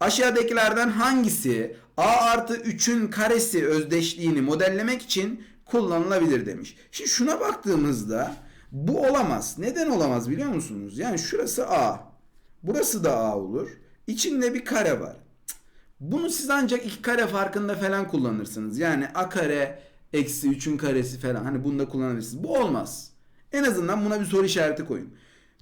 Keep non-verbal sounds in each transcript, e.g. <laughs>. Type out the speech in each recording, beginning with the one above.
Aşağıdakilerden hangisi a artı 3'ün karesi özdeşliğini modellemek için kullanılabilir demiş. Şimdi şuna baktığımızda bu olamaz. Neden olamaz biliyor musunuz? Yani şurası a. Burası da a olur. İçinde bir kare var. Bunu siz ancak iki kare farkında falan kullanırsınız. Yani a kare eksi 3'ün karesi falan. Hani bunu da kullanabilirsiniz. Bu olmaz. En azından buna bir soru işareti koyun.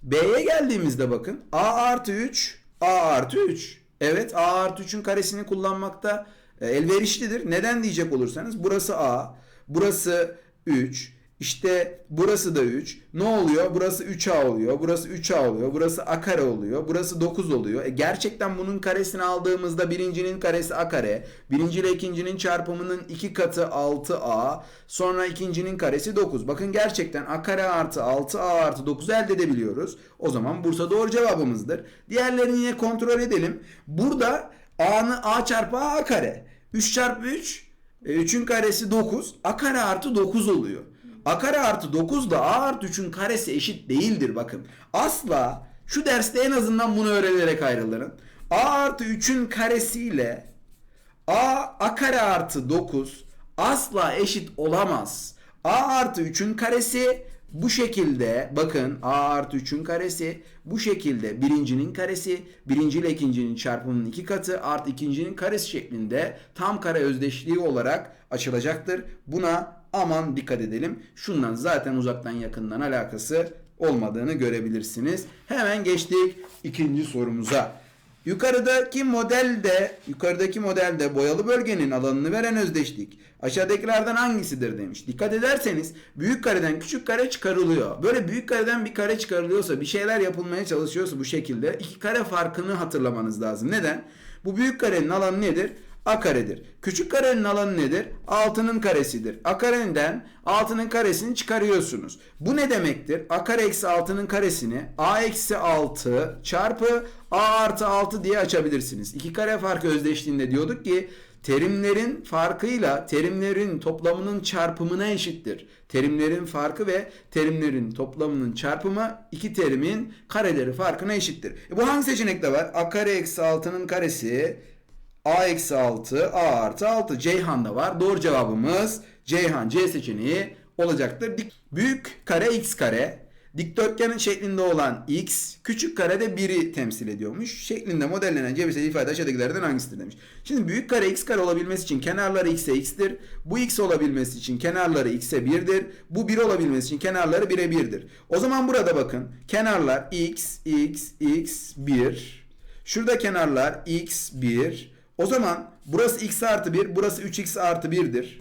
B'ye geldiğimizde bakın. A artı 3, A artı 3. Evet A artı 3'ün karesini kullanmakta e, elverişlidir. Neden diyecek olursanız burası A, burası 3, işte burası da 3. Ne oluyor? Burası 3A oluyor. Burası 3A oluyor. Burası A kare oluyor. Burası 9 oluyor. E gerçekten bunun karesini aldığımızda birincinin karesi A kare. Birinci ile ikincinin çarpımının iki katı 6A. Sonra ikincinin karesi 9. Bakın gerçekten A kare artı 6A artı 9 elde edebiliyoruz. O zaman Bursa doğru cevabımızdır. Diğerlerini yine kontrol edelim. Burada A'nı A çarpı A, A kare. 3 çarpı 3 3'ün karesi 9. A kare artı 9 oluyor. A kare artı 9 da A artı 3'ün karesi eşit değildir bakın. Asla şu derste en azından bunu öğrenerek ayrılırım. A artı 3'ün karesiyle A, A kare artı 9 asla eşit olamaz. A artı 3'ün karesi bu şekilde bakın A artı 3'ün karesi bu şekilde birincinin karesi birinci ile ikincinin çarpımının iki katı artı ikincinin karesi şeklinde tam kare özdeşliği olarak açılacaktır. Buna aman dikkat edelim. Şundan zaten uzaktan yakından alakası olmadığını görebilirsiniz. Hemen geçtik ikinci sorumuza. Yukarıdaki modelde, yukarıdaki modelde boyalı bölgenin alanını veren özdeşlik aşağıdakilerden hangisidir demiş. Dikkat ederseniz büyük kareden küçük kare çıkarılıyor. Böyle büyük kareden bir kare çıkarılıyorsa, bir şeyler yapılmaya çalışıyorsa bu şekilde iki kare farkını hatırlamanız lazım. Neden? Bu büyük karenin alanı nedir? A karedir. Küçük karenin alanı nedir? 6'nın karesidir. A kareden 6'nın karesini çıkarıyorsunuz. Bu ne demektir? A kare eksi 6'nın karesini A eksi 6 çarpı A artı 6 diye açabilirsiniz. İki kare farkı özdeşliğinde diyorduk ki terimlerin farkıyla terimlerin toplamının çarpımına eşittir. Terimlerin farkı ve terimlerin toplamının çarpımı iki terimin kareleri farkına eşittir. E bu hangi seçenekte var? A kare eksi 6'nın karesi A eksi 6, A artı 6. Ceyhan'da var. Doğru cevabımız Ceyhan C seçeneği olacaktır. Dik, büyük kare x kare. Dikdörtgenin şeklinde olan x, küçük kare de 1'i temsil ediyormuş. Şeklinde modellenen cebirsel ifade aşağıdakilerden hangisidir demiş. Şimdi büyük kare x kare olabilmesi için kenarları x'e x'tir. Bu x olabilmesi için kenarları x'e 1'dir. Bu 1 olabilmesi için kenarları 1'e 1'dir. O zaman burada bakın. Kenarlar x, x, x, 1. Şurada kenarlar x, 1. O zaman burası x artı 1, burası 3x artı 1'dir.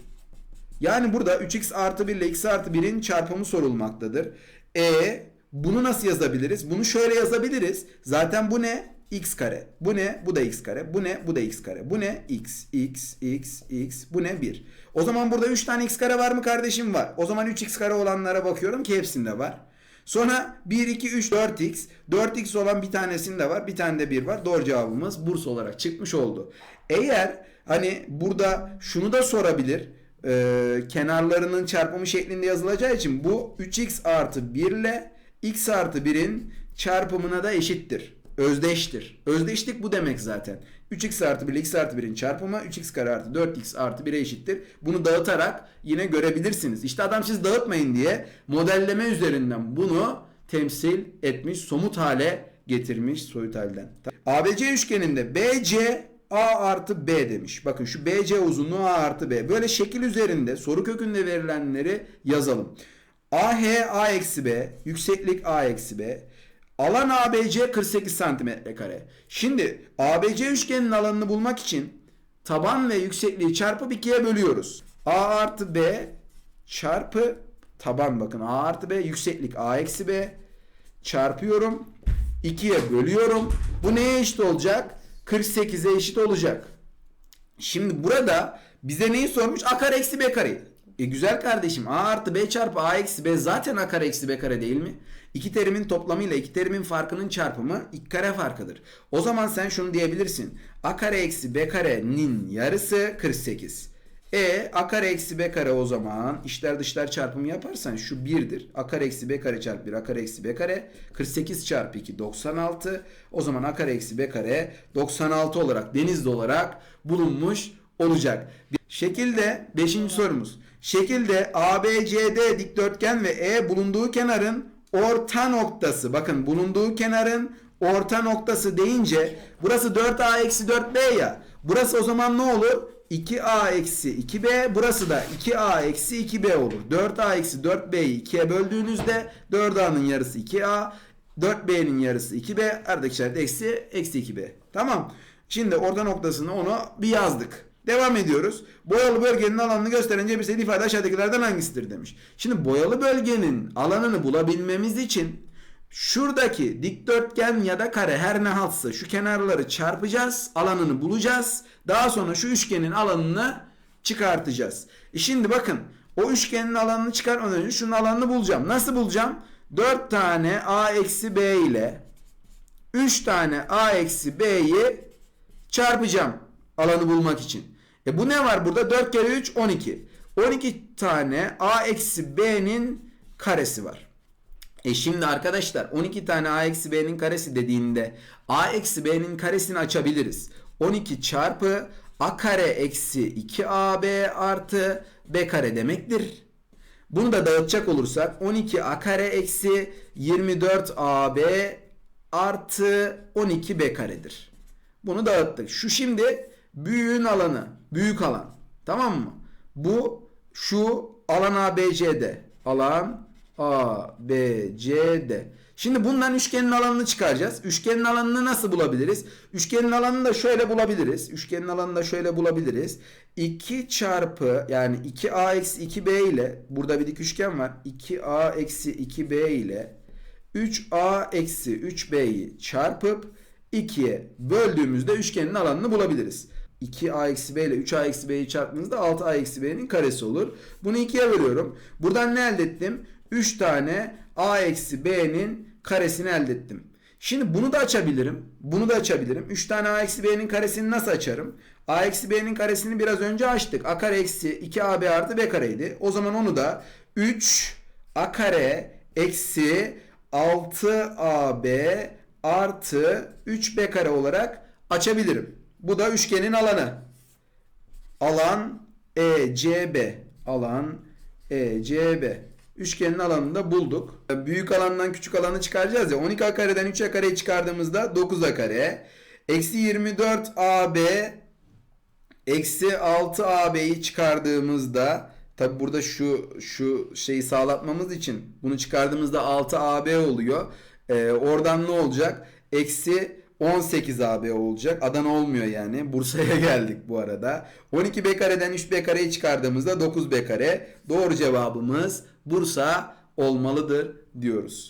Yani burada 3x artı 1 ile x artı 1'in çarpımı sorulmaktadır. E bunu nasıl yazabiliriz? Bunu şöyle yazabiliriz. Zaten bu ne? x kare. Bu ne? Bu da x kare. Bu ne? Bu da x kare. Bu ne? x, x, x, x. Bu ne? 1. O zaman burada 3 tane x kare var mı kardeşim? Var. O zaman 3x kare olanlara bakıyorum ki hepsinde var. Sonra 1, 2, 3, 4x. 4x olan bir tanesinde var. Bir tane de 1 var. Doğru cevabımız burs olarak çıkmış oldu. Eğer hani burada şunu da sorabilir. Ee, kenarlarının çarpımı şeklinde yazılacağı için bu 3x artı 1 ile x artı 1'in çarpımına da eşittir. Özdeştir. Özdeşlik bu demek zaten. 3x artı 1 ile x artı 1'in çarpımı 3x kare artı 4x artı 1'e eşittir. Bunu dağıtarak yine görebilirsiniz. İşte adam siz dağıtmayın diye modelleme üzerinden bunu temsil etmiş, somut hale getirmiş soyut halden. ABC üçgeninde BC A artı B demiş. Bakın şu BC uzunluğu A artı B. Böyle şekil üzerinde soru kökünde verilenleri yazalım. AH A eksi B, yükseklik A eksi B. Alan ABC 48 santimetre kare. Şimdi ABC üçgenin alanını bulmak için taban ve yüksekliği çarpıp ikiye bölüyoruz. A artı B çarpı taban bakın A artı B yükseklik A eksi B çarpıyorum. 2'ye bölüyorum. Bu neye eşit olacak? 48'e eşit olacak. Şimdi burada bize neyi sormuş? A kare eksi B kare. E güzel kardeşim A artı B çarpı A eksi B zaten A kare eksi B kare değil mi? İki terimin toplamıyla iki terimin farkının çarpımı iki kare farkıdır. O zaman sen şunu diyebilirsin. A kare eksi B karenin yarısı 48. E a kare eksi b kare o zaman işler dışlar çarpımı yaparsan şu 1'dir. a kare eksi b kare çarpı 1 a kare eksi b kare 48 çarpı 2 96. O zaman a kare eksi b kare 96 olarak denizli olarak bulunmuş olacak. Şekilde 5. sorumuz. Şekilde ABCD dikdörtgen ve E bulunduğu kenarın orta noktası. Bakın bulunduğu kenarın orta noktası deyince burası 4A eksi 4B ya. Burası o zaman ne olur? 2A eksi 2B. Burası da 2A eksi 2B olur. 4A eksi 4B'yi 2'ye böldüğünüzde 4A'nın yarısı 2A. 4B'nin yarısı 2B. Aradaki işaret eksi eksi 2B. Tamam. Şimdi orta noktasını onu bir yazdık. Devam ediyoruz. Boyalı bölgenin alanını gösteren cebirsel ifade aşağıdakilerden hangisidir demiş. Şimdi boyalı bölgenin alanını bulabilmemiz için şuradaki dikdörtgen ya da kare her ne haltsa şu kenarları çarpacağız. Alanını bulacağız. Daha sonra şu üçgenin alanını çıkartacağız. E şimdi bakın o üçgenin alanını çıkartmadan önce şunun alanını bulacağım. Nasıl bulacağım? 4 tane a eksi b ile 3 tane a eksi b'yi çarpacağım alanı bulmak için. E bu ne var burada? 4 kere 3 12. 12 tane a eksi b'nin karesi var. E şimdi arkadaşlar 12 tane a eksi b'nin karesi dediğinde a eksi b'nin karesini açabiliriz. 12 çarpı a kare eksi 2ab artı b kare demektir. Bunu da dağıtacak olursak 12 a kare eksi 24 ab artı 12 b karedir. Bunu dağıttık. Şu şimdi büyüğün alanı. Büyük alan. Tamam mı? Bu şu alan ABCD. Alan ABCD. Şimdi bundan üçgenin alanını çıkaracağız. Üçgenin alanını nasıl bulabiliriz? Üçgenin alanını da şöyle bulabiliriz. Üçgenin alanını da şöyle bulabiliriz. 2 çarpı yani 2A eksi 2B ile burada bir dik üçgen var. 2A eksi 2B ile 3A eksi 3B'yi çarpıp 2'ye böldüğümüzde üçgenin alanını bulabiliriz. 2a eksi b ile 3a eksi b'yi çarptığınızda 6a eksi b'nin karesi olur. Bunu 2'ye bölüyorum. Buradan ne elde ettim? 3 tane a eksi b'nin karesini elde ettim. Şimdi bunu da açabilirim. Bunu da açabilirim. 3 tane a eksi b'nin karesini nasıl açarım? a eksi b'nin karesini biraz önce açtık. a kare eksi 2ab artı b kareydi. O zaman onu da 3 a kare eksi 6ab artı 3b kare olarak açabilirim. Bu da üçgenin alanı. Alan ECB. Alan ECB. Üçgenin alanını da bulduk. Büyük alandan küçük alanı çıkaracağız ya. 12A kareden 3A kareyi çıkardığımızda 9A kare. Eksi 24 AB eksi 6AB'yi çıkardığımızda tabi burada şu şu şeyi sağlatmamız için bunu çıkardığımızda 6AB oluyor. Ee, oradan ne olacak? Eksi 18 AB olacak. Adana olmuyor yani. Bursa'ya <laughs> geldik bu arada. 12 B kareden 3 B kareyi çıkardığımızda 9 B kare. Doğru cevabımız Bursa olmalıdır diyoruz.